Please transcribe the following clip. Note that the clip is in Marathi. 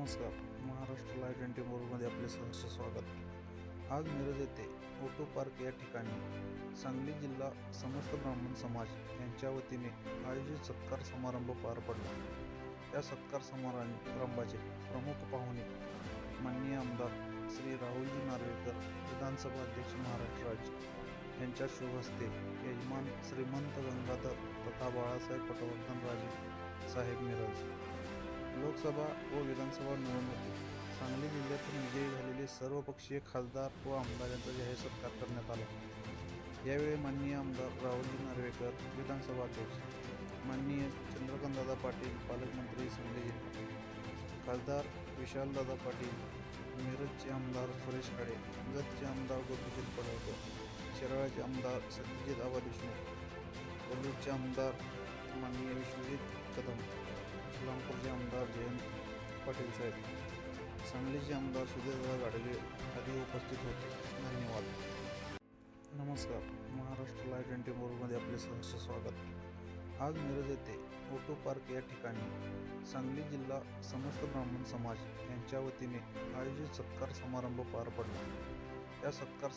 नमस्कार महाराष्ट्र लाईव्ह ट्वेंटी फोरमध्ये आपले सहर्ष स्वागत. आज मिरज येथे ऑटो पार्क या ठिकाणी सांगली जिल्हा समस्त ब्राह्मण समाज यांच्या वतीने आयोजित सत्कार समारंभ पार पडला. या सत्कार समारंभाचे प्रमुख पाहुणे माननीय आमदार श्री राहुलजी नार्वेकर विधानसभा अध्यक्ष महाराष्ट्र राज्य यांच्या शुभहस्ते यजमान श्रीमंत गंगाधर तथा बाळासाहेब पटवर्धन राजे साहेब मिरज. लोकसभा व विधानसभा निवडणुकीत सांगली जिल्ह्यातून विजयी झालेले सर्वपक्षीय खासदार व आमदार यांचा जाहीर सत्कार करण्यात आला. यावेळी माननीय आमदार राहुलजी नार्वेकर विधानसभा अध्यक्ष माननीय चंद्रकांतदादा पाटील पालकमंत्री सांगली जिल्हा खासदार विशालदादा पाटील मिरजचे आमदार सुरेश खाडे जतचे आमदार गोपीचंद पडळकर शिराळाचे आमदार सत्यजित आबा देशमुख कोल्हापूरचे आमदार माननीय विश्वजित कदम इस्लामपूरचे आमदार जयंत पाटील साहेब. सांगलीचे आमदार सुधीरदा गाडगे आदी उपस्थित होते. धन्यवाद. नमस्कार. महाराष्ट्र लाईव्ह ट्वेंटी फोरमध्ये आपले सहर्ष स्वागत. आज मिरज येथे ऑटो पार्क या ठिकाणी सांगली जिल्हा समस्त ब्राह्मण समाज यांच्या वतीने आयोजित सत्कार समारंभ पार पडला. या सत्कार